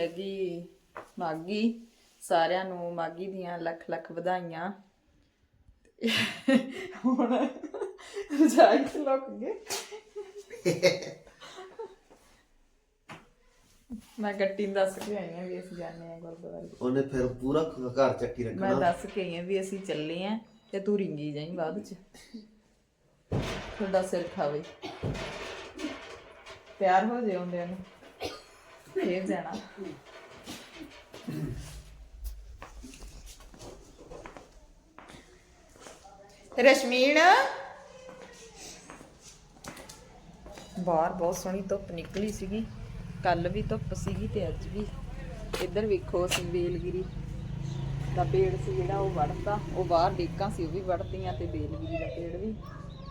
ਹੈਗੀ ਮਾਗੀ ਸਾਰਿਆਂ ਨੂੰ ਮਾਗੀ ਦੀਆਂ ਲੱਖ ਲੱਖ ਵਧਾਈਆਂ। ਤੇ ਹੁਣ ਰਜਾਈ ਚ ਲੁੱਕ ਗਏ। ਮੈਂ ਗੱਟੀ ਨੂੰ ਦੱਸ ਕੇ ਆਈ ਹਾਂ ਵੀ ਅਸੀਂ ਜਾਣੇ ਆ ਗੁਰਦੁਆਰੇ। ਉਹਨੇ ਫਿਰ ਪੂਰਾ ਘਰ ਚੱਕੀ ਮੈਂ ਰੱਖਣਾ ਦੱਸ ਕੇ ਆਈ ਹਾਂ ਵੀ ਅਸੀਂ ਚੱਲੇ ਆਂ ਤੇ ਤੂੰ ਰਿੰਗੀ ਜਾਈਂ ਬਾਅਦ ਚ। ਤੁਹਾਡਾ ਸਿਰ ਖਾਵੇ। ਪਿਆਰ ਹੋ ਜੇ ਹੁੰਦੇ ਨੂੰ। ਫੇਰ ਜਾਣਾ ਰਸ਼ਮੀਨ। ਬਾਹਰ ਬਹੁਤ ਸੋਹਣੀ ਧੁੱਪ ਨਿਕਲੀ ਸੀਗੀ। ਕੱਲ ਵੀ ਧੁੱਪ ਸੀਗੀ ਤੇ ਅੱਜ ਵੀ। ਇੱਧਰ ਵੇਖੋ ਅਸੀਂ ਵੇਲਗਿਰੀ। ਦਾ ਪੇੜ ਸੀ ਜਿਹੜਾ ਉਹ ਵੜਤਾ ਉਹ ਬਾਹਰ ਡੇਕਾਂ ਸੀ, ਉਹ ਵੀ ਵੜਤੀਆਂ ਤੇ ਬੇਲਗਿਰੀ ਦਾ ਪੇੜ ਵੀ।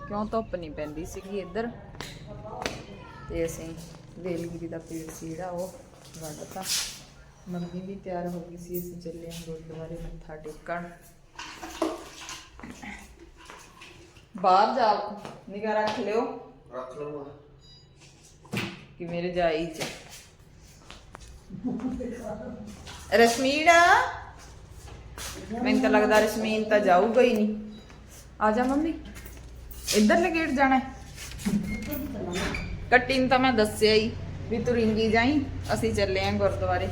ਕਿਉਂ ਧੁੱਪ ਨਹੀਂ ਪੈਂਦੀ ਸੀਗੀ ਇੱਧਰ? ਤੇ ਅਸੀਂ ਬੇਲਗਿਰੀ ਦਾ ਪੇੜ ਸੀ ਜਿਹੜਾ ਉਹ ਵੜਤਾ ਮੰਮੀ ਵੀ ਤਿਆਰ ਹੋ ਗਈ ਸੀ ਅਸੀਂ ਚੱਲੇ ਹਾਂ ਗੁਰਦੁਆਰੇ ਮੱਥਾ ਟੇਕਣ। ਬਾਹਰ ਜਾ ਨਿਗਾਹ ਰੱਖ ਲਿਓ। ਰੱਖ ਲਵਾਂ ਕਿ ਮੇਰੇ ਜਾਈ ਚ। ਰਸ਼ਮੀਨ? ਮੈਨੂੰ ਤਾਂ ਲੱਗਦਾ ਰਸ਼ਮੀਨ ਤਾਂ ਜਾਊਗਾ ਹੀ ਨਹੀਂ। ਆ ਜਾ ਮੰਮੀ। ਇੱਧਰ ਗੇਟ ਜਾਣਾ ਹੈ। ਕੱਟੀ ਨੂੰ ਤਾਂ ਮੈਂ ਦੱਸਿਆ ਹੀ ਵੀ ਤੂੰ ਰਿੰਗੀ ਜਾਈ, ਅਸੀਂ ਚੱਲੇ ਆਂ ਗੁਰਦੁਆਰੇ।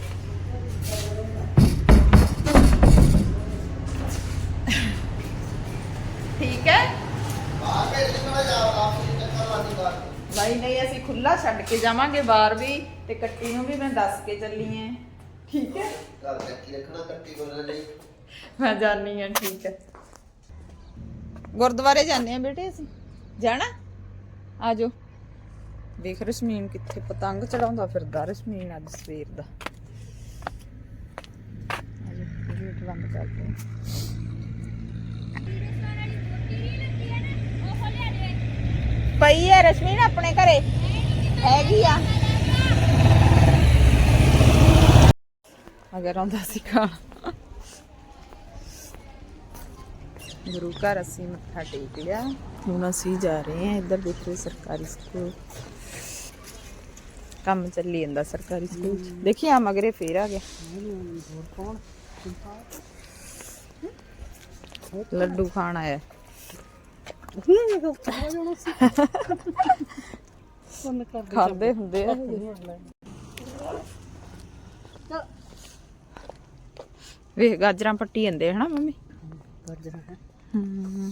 ਠੀਕ ਹੈ? ਨਹੀਂ ਨਹੀਂ, ਅਸੀਂ ਖੁੱਲਾ ਛੱਡ ਕੇ ਜਾਵਾਂਗੇ ਬਾਹਰ ਵੀ, ਤੇ ਕੱਟੀ ਨੂੰ ਵੀ ਮੈਂ ਦੱਸ ਕੇ ਚੱਲੀ ਆਂ। ਠੀਕ ਹੈ? ਘਰ ਚੱਕੀ ਰੱਖਣਾ ਕੱਟੀ ਬੋਲਣ ਲਈ ਮੈਂ ਜਾਣੀ ਆ, ਠੀਕ ਹੈ। ਗੁਰਦੁਆਰੇ ਜਾਂਦੇ ਆ ਬੇਟੇ ਅਸੀਂ? ਜਾਣਾ? ਆਜੋ ਦੇਖ ਰਸ਼ਮੀਨ ਕਿੱਥੇ ਪਤੰਗ ਚੜਾਉਂਦਾ ਫਿਰਦਾ, ਰਸ਼ਮੀਨ ਅੱਜ ਸਵੇਰ ਦਾ। ਆਜੋ, ਗੇਟ ਬੰਦ ਕਰਦੇ ਪਈ ਹੈ ਰਸ਼ਮੀਨ ਆਪਣੇ ਘਰੇ? ਹੈਗੀ ਆ। ਅਗਰ ਆਉਂਦਾ ਸੀ ਖਾਣਾ। ਗੁਰੂ ਘਰ ਅਸੀਂ ਮੱਥਾ ਟੇਕ ਲਿਆ। ਹੁਣ ਅਸੀਂ ਜਾ ਰਹੇ ਹਾਂ ਇੱਧਰ ਦੇਖੋ ਸਰਕਾਰੀ ਸਕੂਲ। ਕੰਮ ਚੱਲੀ ਜਾਂਦਾ ਸਰਕਾਰੀ ਸਕੂਲ ਦੇਖੀ ਆ ਮਗਰੇ ਫੇਰ ਆ ਗਿਆ। ਲੱਡੂ ਖਾਣ ਆਇਆ। ਖਾਂਦੇ ਹੁੰਦੇ ਆ। ਵੇਖ ਗਾਜਰਾਂ ਪੱਟੀ ਜਾਂਦੇ ਹਨਾ ਮੰਮੀ? ਹਮ। ਹਮ,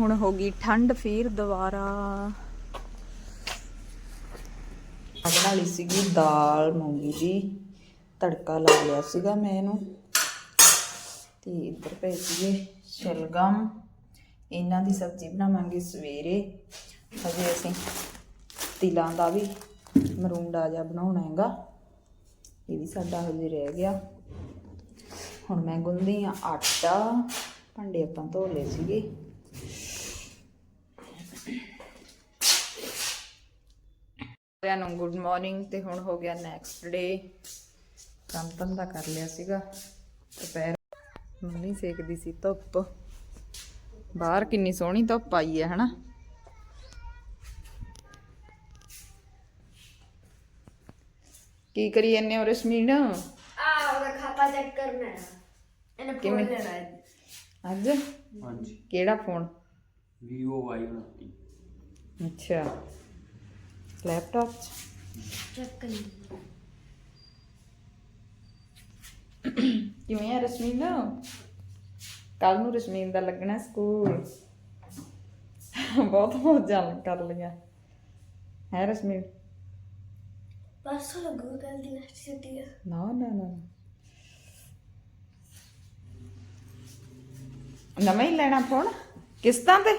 ਹੁਣ ਹੋ ਗਈ ਠੰਡ, ਫੇਰ ਦੁਬਾਰਾ। ਬਣਾ ਲਈ ਸੀਗੀ ਦਾਲ ਮੂੰਗੀ ਦੀ, ਤੜਕਾ ਲਾ ਲਿਆ ਸੀਗਾ ਮੈਂ ਇਹਨੂੰ। ਤੇ ਇੱਧਰ ਪਏ ਸੀਗੇ ਸ਼ਲਗਮ। ਇਹਨਾਂ ਦੀ ਸਬਜ਼ੀ ਬਣਾਵਾਂਗੇ ਸਵੇਰੇ। ਹਜੇ ਅਸੀਂ ਤਿਲਾਂ ਦਾ ਵੀ ਮਰੂੰਡਾ ਜਿਹਾ ਬਣਾਉਣਾ ਹੈਗਾ। ਇਹ ਵੀ ਸਾਡਾ ਹਜੇ ਰਹਿ ਗਿਆ। ਹੁਣ ਮੈਂ ਗੁੰਦੀ ਆ ਆਟਾ। ਭਾਂਡੇ ਆਪਾਂ ਧੋ ਲਏ ਸੀਗੇ। ਸਾਰਿਆਂ ਨੂੰ ਗੁੱਡ ਮਾਰਨਿੰਗ ਤੇ ਹੁਣ ਹੋ ਗਿਆ ਨੈਕਸਟ ਡੇ ਕੰਮ ਧੰਦਾ ਕਰ ਲਿਆ ਸੀਗਾ। ਦੁਪਹਿਰ ਮੰਮੀ ਸੇਕਦੀ ਸੀ ਧੁੱਪ। ਬਾਹਰ ਕਿੰਨੀ ਸੋਹਣੀ ਧੁੱਪ ਆਈ ਹੈ ਹਨਾ? ਕੀ ਕਰੀ ਜਾਂਦੇ ਹੋ ਰਸ਼ਮੀਨ? ਆ ਉਹਦਾ ਖਾਤਾ ਚੈੱਕ ਕਰਨਾ ਹੈ ਇਹਨੇ ਫੋਨ ਕਿਵੇਂ? ਲੈਣਾ ਹੈ। ਅੱਜ? ਹਾਂਜੀ। ਕਿਹੜਾ ਫੋਨ Vivo Y29 ਅੱਛਾ। ਲੈਪਟਾਪ 'ਚ। ਚੈੱਕ ਕਰੀ ਕਿਵੇਂ ਆ ਰਸ਼ਮੀਨ? ਕੱਲ ਨੂੰ ਰਸ਼ਮੀਨ ਦਾ ਲੱਗਣਾ ਸਕੂਲ। ਬਹੁਤ ਮੌਜਾਂ ਕਰ ਲਈਆਂ। ਹੈ ਰਸ਼ਮੀਨ? ਪਰਸੋਂ ਲੱਗੂ ਕੱਲ ਦੀ ਨੈਕਸਟ ਛੁੱਟੀ ਹੈ ਨਾ ਨਾ ਨਾ ਨਵਾਂ ਹੀ ਲੈਣਾ ਫੋਨ ਕਿਸ਼ਤਾਂ ਤੇ?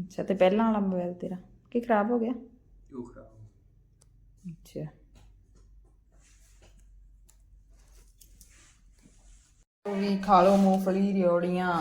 ਅੱਛਾ ਤੇ ਪਹਿਲਾਂ ਵਾਲਾ ਮੋਬਾਈਲ ਤੇਰਾ। ਕੀ ਖਰਾਬ ਹੋ ਗਿਆ ਉਹ ਖਰਾਬ ਹੋ ਗਈ। ਅੱਛਾ ਉਹ ਵੀ ਖਾ ਲਓ ਮੂੰਗਫਲੀ ਰਿਓੜੀਆਂ